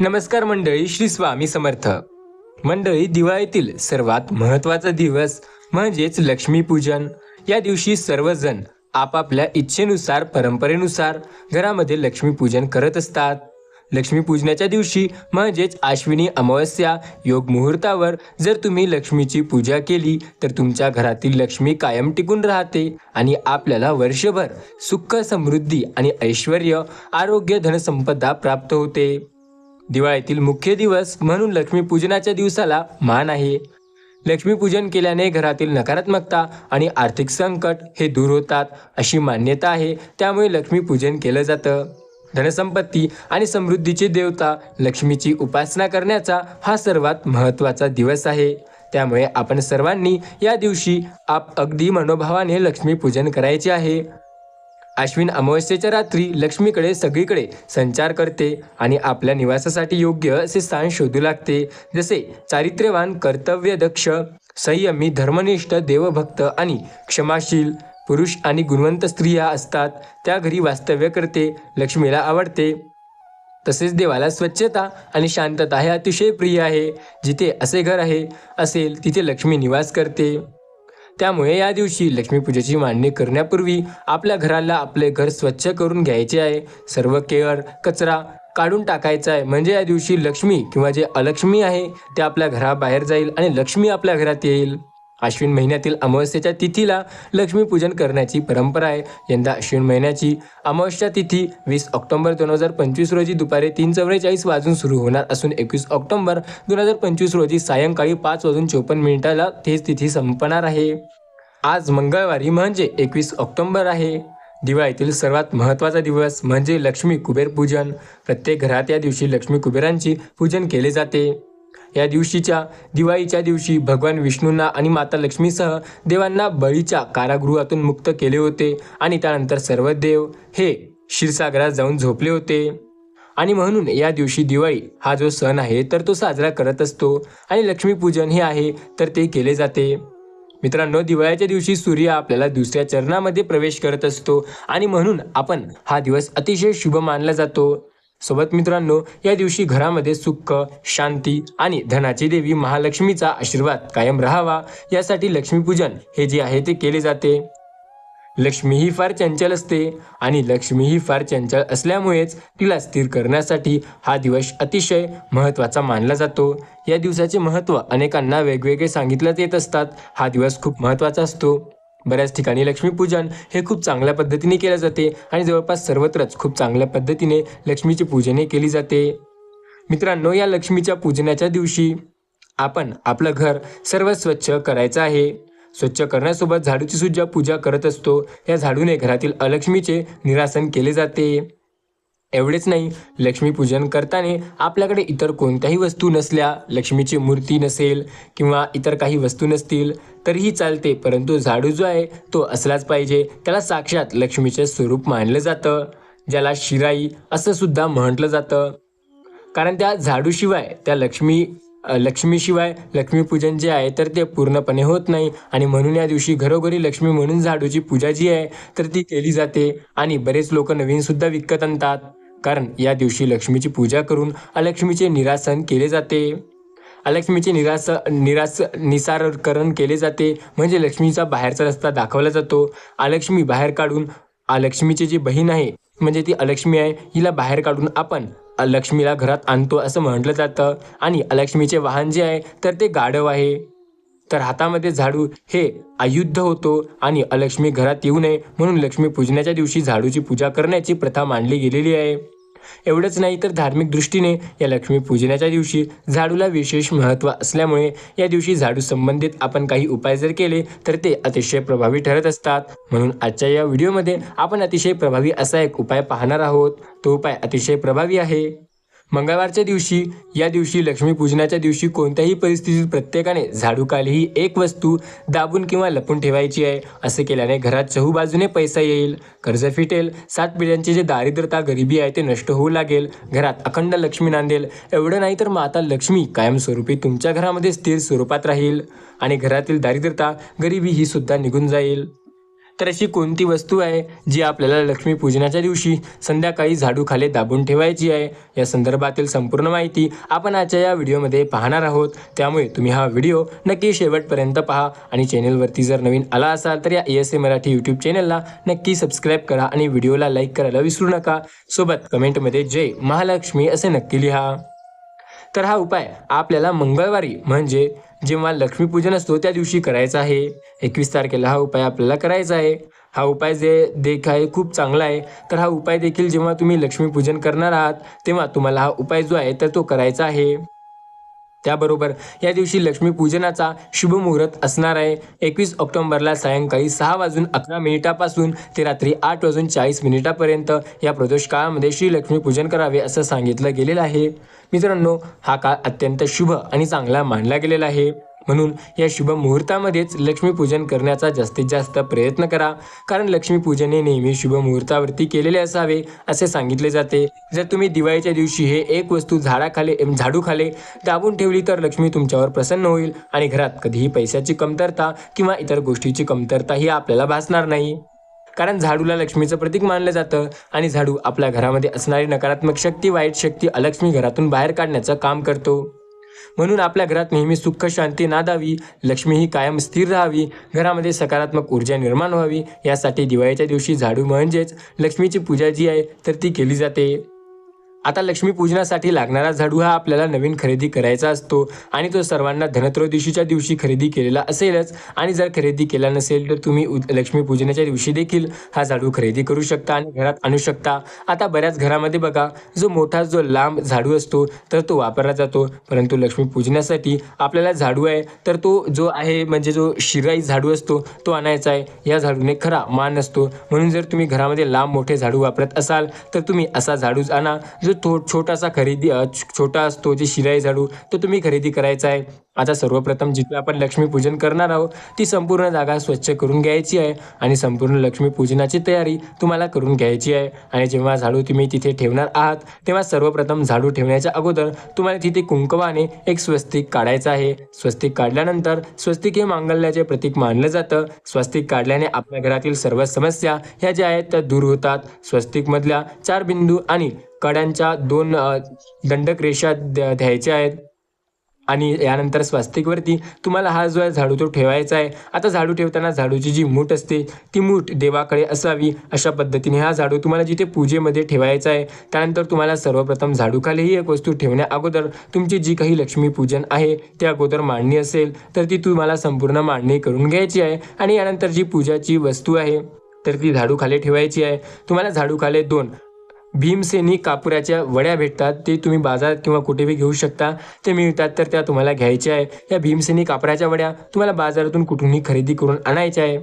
नमस्कार मंडळी श्री स्वामी समर्थ. मंडळी दिवाळीतील सर्वात महत्त्वाचा दिवस म्हणजेच लक्ष्मीपूजन. या दिवशी सर्वजण आपापल्या इच्छेनुसार परंपरेनुसार घरामध्ये लक्ष्मीपूजन करत असतात. लक्ष्मीपूजनाच्या दिवशी म्हणजेच आश्विनी अमावस्या योग मुहूर्तावर जर तुम्ही लक्ष्मीची पूजा केली तर तुमच्या घरातील लक्ष्मी कायम टिकून राहते आणि आपल्याला वर्षभर सुख समृद्धी आणि ऐश्वर आरोग्य धनसंपदा प्राप्त होते. दिवाळीतील मुख्य दिवस म्हणून लक्ष्मीपूजनाच्या दिवसाला मान आहे. लक्ष्मीपूजन केल्याने घरातील नकारात्मकता आणि आर्थिक संकट हे दूर होतात अशी मान्यता आहे. त्यामुळे लक्ष्मीपूजन केलं जातं. धनसंपत्ती आणि समृद्धीची देवता लक्ष्मीची उपासना करण्याचा हा सर्वात महत्त्वाचा दिवस आहे. त्यामुळे आपण सर्वांनी या दिवशी आप अगदी मनोभावाने लक्ष्मीपूजन करायचे आहे. अश्विन अमावस्येच्या रात्री लक्ष्मीकडे सगळीकडे संचार करते आणि आपल्या निवासासाठी योग्य असे स्थान शोधू लागते. जसे चारित्र्यवान कर्तव्यदक्ष संयमी धर्मनिष्ठ देवभक्त आणि क्षमाशील पुरुष आणि गुणवंत स्त्रिया असतात. त्या घरी वास्तव्य करते लक्ष्मीला आवडते. तसेच देवाला स्वच्छता आणि शांतता हे अतिशय प्रिय आहे. जिथे असे घर आहे असेल तिथे लक्ष्मी निवास करते. त्यामुळे या दिवशी लक्ष्मीपूजेची मांडणी करण्यापूर्वी आपल्या घराला आपले घर स्वच्छ करून घ्यायचे आहे. सर्व केअर कचरा काढून टाकायचा आहे. म्हणजे या दिवशी लक्ष्मी किंवा जे अलक्ष्मी आहे ते आपल्या घराबाहेर जाईल आणि लक्ष्मी आपल्या घरात येईल. आश्विन महिन्यातील अमावस्येच्या तिथीला लक्ष्मीपूजन करण्याची परंपरा आहे. यंदा आश्विन महिन्याची अमावस्या तिथी वीस ऑक्टोबर दोन हजार पंचवीस रोजी दुपारी तीन चौवेचाळीस वाजून सुरू होणार असून एकवीस ऑक्टोबर दोन हजार पंचवीस रोजी सायंकाळी पाच वाजून चोपन्न मिनिटाला तेच तिथी संपणार आहे. आज मंगळवारी म्हणजे एकवीस ऑक्टोबर आहे. दिवाळीतील सर्वात महत्त्वाचा दिवस म्हणजे लक्ष्मी कुबेर पूजन. प्रत्येक घरात या दिवशी लक्ष्मी कुबेरांची पूजन केले जाते. या दिवशीच्या दिवाळीच्या दिवशी भगवान विष्णूंना आणि माता लक्ष्मीसह देवांना बळीच्या कारागृहातून मुक्त केले होते आणि त्यानंतर सर्व देव हे क्षीरसागरात जाऊन झोपले होते. आणि म्हणून या दिवशी दिवाळी हा जो सण आहे तर तो साजरा करत असतो आणि लक्ष्मीपूजन हे आहे तर ते केले जाते. मित्रांनो दिवाळीच्या दिवशी सूर्य आपल्याला दुसऱ्या चरणामध्ये प्रवेश करत असतो आणि म्हणून आपण हा दिवस अतिशय शुभ मानला जातो. सोबत मित्रांनो या दिवशी घरामध्ये सुख शांती आणि धनाची देवी महालक्ष्मीचा आशीर्वाद कायम राहावा. यासाठी लक्ष्मीपूजन हे जे आहे ते केले जाते. लक्ष्मी ही फार चंचल असते आणि लक्ष्मी ही फार चंचल असल्यामुळेच तिला स्थिर करण्यासाठी हा दिवस अतिशय महत्त्वाचा मानला जातो. या दिवसाचे महत्त्व अनेकांना वेगवेगळे सांगितलं येत असतात. हा दिवस खूप महत्त्वाचा असतो. बऱ्याच ठिकाणी लक्ष्मीपूजन हे खूप चांगल्या पद्धतीने केले जाते आणि जवळपास सर्वत्रच खूप चांगल्या पद्धतीने लक्ष्मीची पूजने केली जाते. मित्रांनो या लक्ष्मीच्या पूजनाच्या दिवशी आपण आपलं घर सर्व स्वच्छ करायचं आहे. स्वच्छ करण्यासोबत झाडूची सुद्धा पूजा करत असतो. या झाडूने घरातील अलक्ष्मीचे निरासन केले जाते. एवढेच नाही लक्ष्मीपूजन करताना आपल्याकडे इतर कोणत्याही वस्तू नसल्या लक्ष्मीची मूर्ती नसेल किंवा इतर काही वस्तू नसतील तरीही चालते परंतु झाडू जो आहे तो असलाच पाहिजे. त्याला साक्षात लक्ष्मीचे स्वरूप मानलं जातं. ज्याला शिराई असं सुद्धा म्हटलं जातं. कारण त्या झाडूशिवाय त्या लक्ष्मी लक्ष्मीशिवाय लक्ष्मीपूजन जे आहे तर ते पूर्णपणे होत नाही. आणि म्हणून या दिवशी घरोघरी लक्ष्मी म्हणून झाडूची पूजा जी आहे तर ती केली जाते. आणि बरेच लोक नवीनसुद्धा विकत आणतात. कारण या दिवशी लक्ष्मीची पूजा करून अलक्ष्मीचे निरासन केले जाते. अलक्ष्मीचे निरास निरास निसारकरण केले जाते. म्हणजे लक्ष्मीचा बाहेरचा रस्ता दाखवला जातो. अलक्ष्मी बाहेर काढून अलक्ष्मीची जी बहीण आहे म्हणजे ती अलक्ष्मी आहे हिला बाहेर काढून आपण लक्ष्मीला घरात आणतो असं म्हटलं जातं. आणि अलक्ष्मीचे वाहन जे आहे तर ते गाढव आहे. तर हातामध्ये झाडू हे आयुद्ध होतो आणि अलक्ष्मी घरात येऊ नये म्हणून लक्ष्मी पूजनाच्या दिवशी झाडूची पूजा करण्याची प्रथा मांडली गेलेली आहे. एवढंच नाही तर धार्मिक दृष्टीने या लक्ष्मी पूजनाच्या दिवशी झाडूला विशेष महत्त्व असल्यामुळे या दिवशी झाडू संबंधित आपण काही उपाय जर केले तर ते अतिशय प्रभावी ठरत असतात. म्हणून आजच्या या व्हिडिओमध्ये आपण अतिशय प्रभावी असा एक उपाय पाहणार आहोत. तो उपाय अतिशय प्रभावी आहे. मंगळवारच्या दिवशी या दिवशी लक्ष्मीपूजनाच्या दिवशी कोणत्याही परिस्थितीत प्रत्येकाने झाडूखाली ही एक वस्तू दाबून किंवा लपून ठेवायची आहे असे केल्याने घरात चहूबाजूने पैसा येईल. कर्ज फिटेल सात पिढ्यांची जे दारिद्रता गरिबी आहे ते नष्ट होऊ लागेल. घरात अखंड लक्ष्मी नांदेल. एवढं नाही तर माता लक्ष्मी कायमस्वरूपी तुमच्या घरामध्ये स्थिर स्वरूपात राहील आणि घरातील दारिद्रता गरिबी ही सुद्धा निघून जाईल. तर अशी कोणती वस्तू आहे जी आपल्याला लक्ष्मीपूजनाच्या दिवशी संध्याकाळी झाडूखाली दाबून ठेवायची आहे? या संदर्भातील संपूर्ण माहिती आपण आजच्या या व्हिडिओमध्ये पाहणार आहोत. त्यामुळे तुम्ही हा व्हिडिओ नक्की शेवटपर्यंत पहा आणि चॅनेलवरती जर नवीन आला असाल तर या एस ए मराठी यूट्यूब चॅनलला नक्की सबस्क्राईब करा आणि व्हिडिओला लाईक करायला विसरू नका. सोबत कमेंटमध्ये जय महालक्ष्मी असे नक्की लिहा. तर हा उपाय आपल्याला मंगळवारी म्हणजे जेव्हा लक्ष्मीपूजन असतो त्या दिवशी करायचा आहे. एकवीस तारखेला हा उपाय आपल्याला करायचा आहे. हा उपाय जे देख आहे खूप चांगला आहे. तर हा उपाय देखील जेव्हा तुम्ही लक्ष्मीपूजन करणार आहात तेव्हा तुम्हाला हा उपाय जो आहे तर तो करायचा आहे. त्याबरोबर या दिवशी लक्ष्मीपूजनाचा शुभ मुहूर्त असणार आहे. एकवीस ऑक्टोंबरला सायंकाळी सहा वाजून अकरा मिनिटापासून ते रात्री आठ वाजून चाळीस मिनिटापर्यंत या प्रदोष काळामध्ये श्री लक्ष्मीपूजन करावे असं सांगितलं गेलेलं आहे. मित्रांनो हा काळ अत्यंत शुभ आणि चांगला मानला गेलेला आहे. म्हणून या शुभ मुहूर्तामध्येच लक्ष्मीपूजन करण्याचा जास्तीत जास्त प्रयत्न करा. कारण लक्ष्मीपूजन हे नेहमी शुभ मुहूर्तावरती केलेले असावे असे सांगितले जाते. जर तुम्ही दिवाळीच्या दिवशी हे एक वस्तू झाडाखाली झाडूखाले दाबून ठेवली तर लक्ष्मी तुमच्यावर प्रसन्न होईल आणि घरात कधीही पैशाची कमतरता किंवा इतर गोष्टीची कमतरता ही आपल्याला भासणार नाही. कारण झाडूला लक्ष्मीचं प्रतीक मानलं जातं आणि झाडू आपल्या घरामध्ये असणारी नकारात्मक शक्ती वाईट शक्ती अलक्ष्मी घरातून बाहेर काढण्याचं काम करतो. म्हणून आपल्या घरात नेहमी सुख शांती नादावी. लक्ष्मी ही कायम स्थिर राहावी. घरामध्ये सकारात्मक ऊर्जा निर्माण व्हावी. यासाठी दिवाळीच्या दिवशी झाडू म्हणजेच लक्ष्मीची पूजा जी आहे तर ती केली जाते. आता लक्ष्मीपूजनासाठी लागणारा झाडू हा आपल्याला नवीन खरेदी करायचा असतो आणि तो सर्वांना धनत्रयोदशीच्या दिवशी खरेदी केलेला असेलच. आणि जर खरेदी केला नसेल तर तुम्ही लक्ष्मीपूजनाच्या दिवशी देखील हा झाडू खरेदी करू शकता आणि घरात आणू शकता. आता बऱ्याच घरामध्ये बघा जो मोठा जो लांब झाडू असतो तर तो वापरला जातो. परंतु लक्ष्मीपूजनासाठी आपल्याला झाडू आहे तर तो जो आहे म्हणजे जो शिराई झाडू असतो तो आणायचा आहे. या झाडूने खरा मान असतो. म्हणून जर तुम्ही घरामध्ये लांब मोठे झाडू वापरत असाल तर तुम्ही असा झाडूच आणा जो थो छोटासा खरेदी छोटा असतो जे शिराई झाडू तो तुम्ही खरेदी करायचा आहे. आता सर्वप्रथम जिथे आपण लक्ष्मीपूजन करणार आहोत ती संपूर्ण जागा स्वच्छ करून घ्यायची आहे आणि संपूर्ण लक्ष्मीपूजनाची तयारी तुम्हाला करून घ्यायची आहे. आणि जेव्हा झाडू तुम्ही तिथे ठेवणार आहात तेव्हा सर्वप्रथम झाडू ठेवण्याच्या अगोदर तुम्हाला तिथे कुंकवाने एक स्वस्तिक काढायचं आहे. स्वस्तिक काढल्यानंतर स्वस्तिक हे मांगल्याचे प्रतीक मानलं जातं. स्वस्तिक काढल्याने आपल्या घरातील सर्व समस्या ह्या ज्या आहेत त्या दूर होतात. स्वस्तिकमधल्या चार बिंदू आणि कड्यांच्या दोन दंडक रेषा द्यायच्या आहेत. आणि यानंतर स्वास्तिकवरती तुम्हाला हा जो आहे झाडू तो ठेवायचा आहे. आता झाडू ठेवताना झाडूची जी मूठ असते ती मूठ देवाकडे असावी अशा पद्धतीने हा झाडू तुम्हाला जिथे पूजेमध्ये ठेवायचा आहे त्यानंतर तुम्हाला सर्वप्रथम झाडूखालीही एक वस्तू ठेवण्या अगोदर तुमची जी काही लक्ष्मीपूजन आहे ते अगोदर मांडणी असेल तर ती तुम्हाला संपूर्ण मांडणी करून घ्यायची आहे. आणि यानंतर जी पूजाची वस्तू आहे तर ती झाडूखाली ठेवायची आहे. तुम्हाला झाडूखाली दोन भीमसेनी कापुराच्या वड्या भेटतात ते तुम्ही बाजारात किंवा कुठेही घेऊ शकता ते मिळतात तर त्या तुम्हाला घ्यायच्या आहे. या भीमसेनी कापराच्या वड्या तुम्हाला बाजारातून कुठूनही खरेदी करून आणायच्या आहे.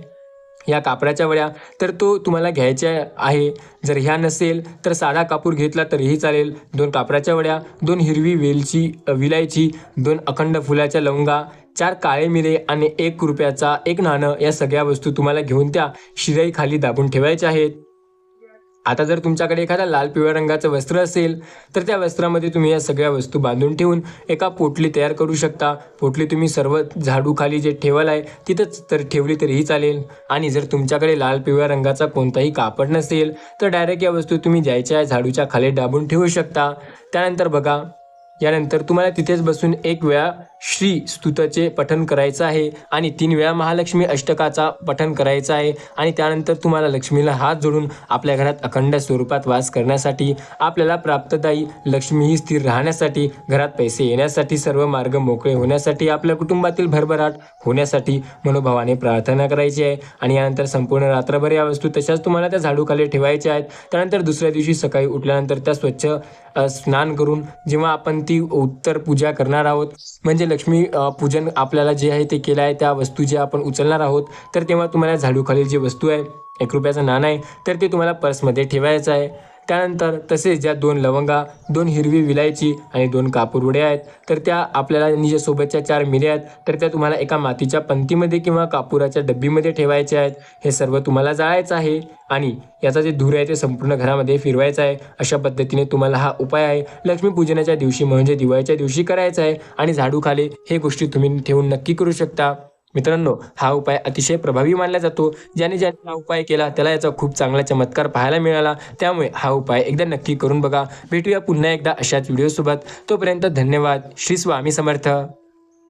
या कापराच्या वड्या तर तो तुम्हाला घ्यायच्या आहे. जर ह्या नसेल तर साधा कापूर घेतला तरीही चालेल. दोन कापराच्या वड्या दोन हिरवी वेलची विलायची दोन अखंड फुलाच्या लवंगा चार काळे मिरे आणि एक रुपयाचा एक नाणं या सगळ्या वस्तू तुम्हाला घेऊन त्या शिराईखाली दाबून ठेवायच्या आहेत. आता जर तुमच्याकडे एखादा लाल पिवळ्या रंगाचं वस्त्र असेल तर त्या वस्त्रामध्ये तुम्ही या सगळ्या वस्तू बांधून ठेवून एका पोटली तयार करू शकता. पोटली तुम्ही सर्व झाडूखाली जे ठेवलं आहे तिथंच तर ठेवली तरीही चालेल. आणि जर तुमच्याकडे लाल पिवळ्या रंगाचा कोणताही कापड नसेल तर डायरेक्ट या वस्तू तुम्ही ज्याच्या झाडूच्या खाली डाबून ठेवू शकता. त्यानंतर बघा यानंतर तुम्हाला तिथेच बसून एक वेळा श्री स्तुताचे पठन करायचं आहे आणि तीन वेळा महालक्ष्मी अष्टकाचा पठन करायचं आहे. आणि त्यानंतर तुम्हाला लक्ष्मीला हात जोडून आपल्या घरात अखंड स्वरूपात वास करण्यासाठी आपल्याला प्राप्तदायी लक्ष्मी ही स्थिर राहण्यासाठी घरात पैसे येण्यासाठी सर्व मार्ग मोकळे होण्यासाठी आपल्या कुटुंबातील भरभराट होण्यासाठी मनोभावाने प्रार्थना करायची आहे. आणि यानंतर संपूर्ण रात्रभर या वस्तू तशाच तुम्हाला त्या झाडूखाली ठेवायच्या आहेत. त्यानंतर दुसऱ्या दिवशी सकाळी उठल्यानंतर त्या स्वच्छ स्नान करून जेव्हा आपण ती उत्तर पूजा करणार आहोत म्हणजे लक्ष्मी पूजन आपल्याला जे आहे ते केलं आहे त्या वस्तू ज्या आपण उचलणार आहोत तर तेव्हा तुम्हाला झाडूखालील जी वस्तू आहे एक रुपयाचं नाणं आहे तर ते तुम्हाला पर्समध्ये ठेवायचं आहे. त्यानंतर तसेच ज्या दोन लवंगा दोन हिरवी विलायची आणि दोन कापूरवडे आहेत तर त्या आपल्याला आणि सोबतच्या चार मिऱ्या आहेत तर त्या तुम्हाला एका मातीच्या पंतीमध्ये किंवा कापुराच्या डब्बीमध्ये ठेवायच्या आहेत. हे सर्व तुम्हाला जाळायचं आहे आणि याचा जे धूर आहे ते संपूर्ण घरामध्ये फिरवायचं आहे. अशा पद्धतीने तुम्हाला हा उपाय आहे. लक्ष्मीपूजनाच्या दिवशी म्हणजे दिवाळीच्या दिवशी करायचा आहे आणि झाडूखाली हे गोष्टी तुम्ही ठेवून नक्की करू शकता. मित्रांनो हा उपाय अतिशय प्रभावी मानला जातो. ज्याने ज्याने हा उपाय केला त्याला याचा खूप चांगला चमत्कार पाहायला मिळाला. त्यामुळे हा उपाय एकदा नक्की करून बघा. भेटूया पुन्हा एकदा अशाच व्हिडिओसोबत तोपर्यंत धन्यवाद. श्री स्वामी समर्थ.